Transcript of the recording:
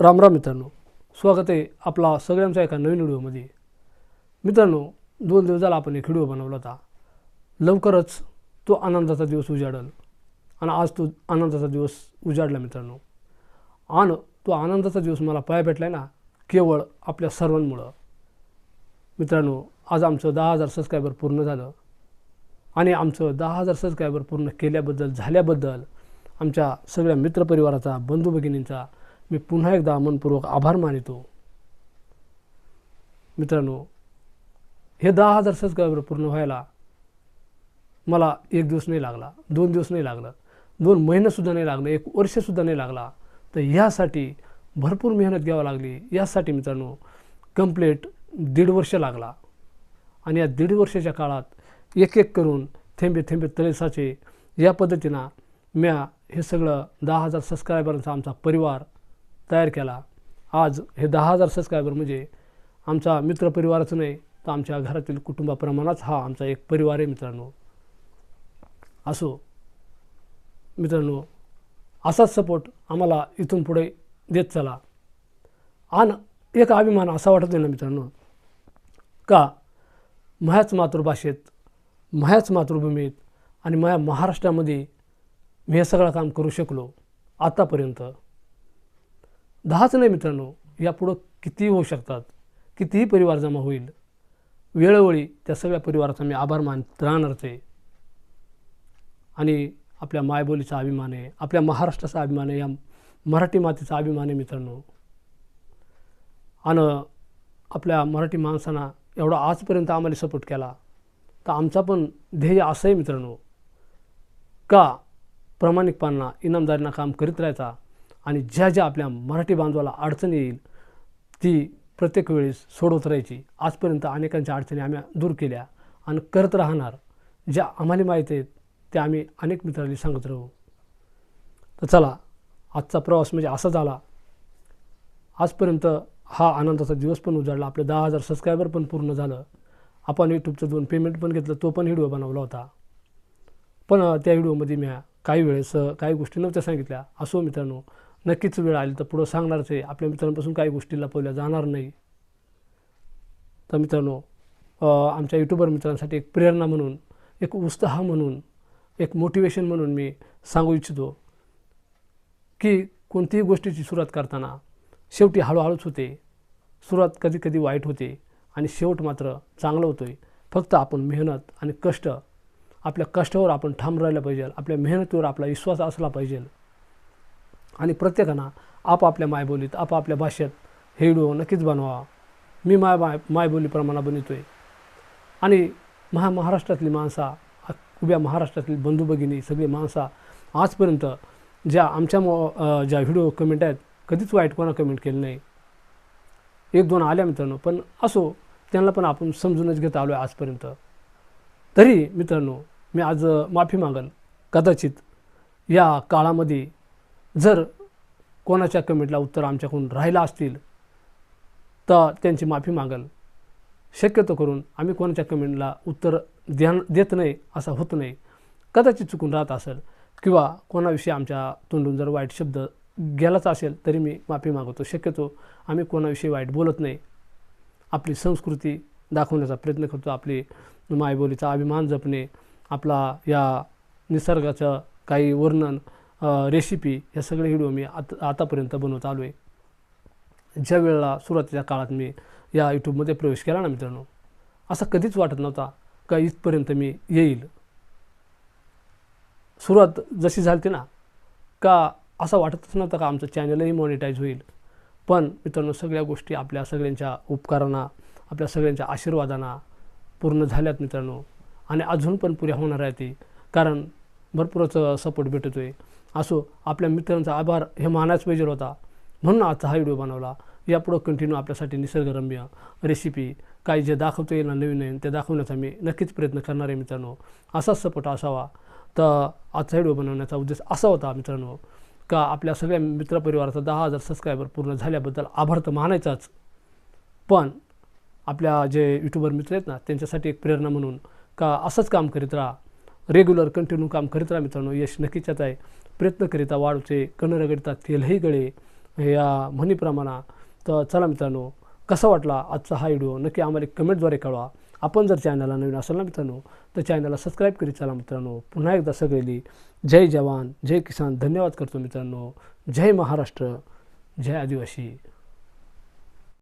राम राम मित्रांनो. स्वागत आहे आपला सगळ्यांचा एका नवीन व्हिडिओमध्ये. मित्रांनो दोन दिवस झाला आपण एक व्हिडिओ बनवला होता. लवकरच तो आनंदाचा दिवस उजाडल. आणि आज तो आनंदाचा दिवस उजाडला मित्रांनो. आणि तो आनंदाचा दिवस मला पाया भेटला आहे ना केवळ आपल्या सर्वांमुळं. मित्रांनो आज आमचं दहा हजार सबस्क्रायबर पूर्ण झालं. आणि आमचं दहा हजार सबस्क्रायबर पूर्ण केल्याबद्दल झाल्याबद्दल आमच्या सगळ्या मित्रपरिवाराचा बंधू भगिनींचा मी पुन्हा एकदा मनपूर्वक आभार मानितो. मित्रांनो हे दहा हजार सबस्क्रायबर पूर्ण व्हायला मला एक दिवस नाही लागला दोन दिवस नाही लागलं दोन महिनेसुद्धा नाही लागलं एक वर्षसुद्धा नाही लागला. तर ह्यासाठी भरपूर मेहनत घ्यावी लागली. यासाठी मित्रांनो कंप्लीट दीड वर्ष लागला. आणि या दीड वर्षाच्या काळात एक एक करून थेंबे थेंबे तळेसाचे या पद्धतीनं म्या हे सगळं दहा हजार सबस्क्रायबरांचा आमचा परिवार तयार केला. आज हे दहा हजार सबस्क्रायबर म्हणजे आमचा मित्रपरिवारच नाही तर आमच्या घरातील कुटुंबाप्रमाणाच हा आमचा एक परिवार आहे मित्रांनो. असो मित्रांनो असाच सपोर्ट आम्हाला इथून पुढे देत चला. आणि एक अभिमान असा वाटत आहे ना मित्रांनो? का? माझ्याच मातृभाषेत माझ्याच मातृभूमीत आणि माझ्या महाराष्ट्रामध्ये मी हे सगळं काम करू शकलो आत्तापर्यंत दहाच नाही मित्रांनो यापुढं कितीही होऊ शकतात कितीही परिवार जमा होईल वेळोवेळी त्या सगळ्या परिवाराचा मी आभार मानत राहणारच आहे आणि आपल्या मायबोलीचा अभिमान आहे आपल्या महाराष्ट्राचा अभिमान आहे या मराठी मातीचा अभिमान आहे मित्रांनो. आणि आपल्या मराठी माणसांना एवढा आजपर्यंत आम्हाला सपोर्ट केला तर आमचा पण ध्येय असं आहे मित्रांनो का प्रामाणिकपणा इनामदारीनं काम करीत राहायचा आणि ज्या ज्या आपल्या मराठी बांधवाला अडचण येईल ती प्रत्येक वेळेस सोडवत राहायची आजपर्यंत अनेकांच्या अडचणी आम्ही दूर केल्या आणि करत राहणार. ज्या आम्हाला माहीत आहेत त्या आम्ही अनेक मित्रांनी सांगत राहू. तर चला आजचा प्रवास म्हणजे असा झाला. आजपर्यंत हा आनंदाचा दिवस पण उजाडला. आपलं दहा हजार सबस्क्रायबर पण पूर्ण झालं. आपण यूट्यूबचं दोन पेमेंट पण घेतलं तो पण व्हिडिओ बनवला होता. पण त्या व्हिडिओमध्ये मी काही वेळेस काही गोष्टी नव्हत्या सांगितल्या. असो मित्रांनो नक्कीच वेळ आली तर पुढं सांगणारच आहे आपल्या मित्रांपासून काही गोष्टी लपवल्या जाणार नाही. तर मित्रांनो आमच्या यूट्यूबर मित्रांसाठी एक प्रेरणा म्हणून एक उत्साह म्हणून एक मोटिवेशन म्हणून मी सांगू इच्छितो की कोणतीही गोष्टीची सुरुवात करताना शेवटी हळूहळूच होते. सुरुवात कधी कधी वाईट होते आणि शेवट मात्र चांगलं होतो आहे फक्त आपण मेहनत आणि कष्ट आपल्या कष्टावर आपण ठाम राहिलं पाहिजे आपल्या मेहनतीवर आपला विश्वास असला पाहिजे. आणि प्रत्येकानं आपापल्या मायबोलीत आपापल्या भाषेत हे व्हिडिओ नक्कीच बनवा. मी माय माय मायबोलीप्रमाणे बनवतो आहे आणि महा महाराष्ट्रातली माणसा उभ्या महाराष्ट्रातली बंधू भगिनी सगळी माणसा आजपर्यंत ज्या आमच्या मो ज्या व्हिडिओ कमेंट आहेत कधीच वाईट कोणा कमेंट केलं नाही. एक दोन आल्या मित्रांनो पण असो त्यांना पण आपण समजूनच घेत आलो आहे आजपर्यंत. तरी मित्रांनो मी आज माफी मागल कदाचित या काळामध्ये जर कोणाच्या कमेंटला उत्तर आमच्याकडून राहिला असतील तर त्यांची माफी मागल. शक्यतो करून आम्ही कोणाच्या कमेंटला उत्तर ध्यान देत नाही असं होत नाही. कदाचित चुकून राहत असेल किंवा कोणाविषयी आमच्या तोंडून जर वाईट शब्द गेलाच असेल तरी मी माफी मागवतो शक्यतो आम्ही कोणाविषयी वाईट बोलत नाही. आपली संस्कृती दाखवण्याचा प्रयत्न करतो. आपली मायबोलीचा अभिमान जपणे आपला या निसर्गाचं काही वर्णन रेसिपी या सगळे व्हिडिओ मी आता आतापर्यंत बनवत आलो आहे. ज्या वेळेला सुरुवातीच्या काळात मी या यूट्यूबमध्ये प्रवेश केला ना मित्रांनो असं कधीच वाटत नव्हता का इथपर्यंत मी येईल. सुरुवात जशी झाली ना का असं वाटतच नव्हतं का आमचं चॅनलही मॉनिटाईज होईल. पण मित्रांनो सगळ्या गोष्टी आपल्या सगळ्यांच्या उपकारांना आपल्या सगळ्यांच्या आशीर्वादांना पूर्ण झाल्यात मित्रांनो. आणि अजून पण पुऱ्या होणार आहे ती. कारण भरपूरच सपोर्ट भेटतो आहे असो आपल्या मित्रांचा आभार हे मानायच पाहिजे होता. म्हणून आजचा हा व्हिडिओ बनवला. यापुढं कंटिन्यू आपल्यासाठी निसर्गरम्य रेसिपी काही जे दाखवता येईल ना नवीन नवीन ते दाखवण्याचा मी नक्कीच प्रयत्न करणार आहे मित्रांनो. असाच सपोर्ट असावा. तर आजचा व्हिडिओ बनवण्याचा उद्देश असा होता मित्रांनो का आपल्या सगळ्या मित्रपरिवाराचा दहा हजार सबस्क्रायबर पूर्ण झाल्याबद्दल आभार तर मानायचाच. पण आपल्या जे यूट्यूबर मित्र आहेत ना त्यांच्यासाठी एक प्रेरणा म्हणून का असंच काम करीत राहा. रेग्युलर कंटिन्यू काम करीत राहा मित्रांनो. यश नक्कीच आहे. प्रयत्न करिता वाढूचे कणरगडिता तेलही गळे. या म्हणीप्रमाणा. तर चला मित्रांनो कसा वाटला आजचा हा व्हिडिओ? नक्की आम्हाला एक कमेंटद्वारे कळवा. आपण जर चॅनलला नवीन असाल ना मित्रांनो तर चॅनलला सबस्क्राईब करीत चला मित्रांनो. पुन्हा एकदा सगळेली जय जवान जय किसान. धन्यवाद करतो मित्रांनो. जय महाराष्ट्र. जय आदिवासी.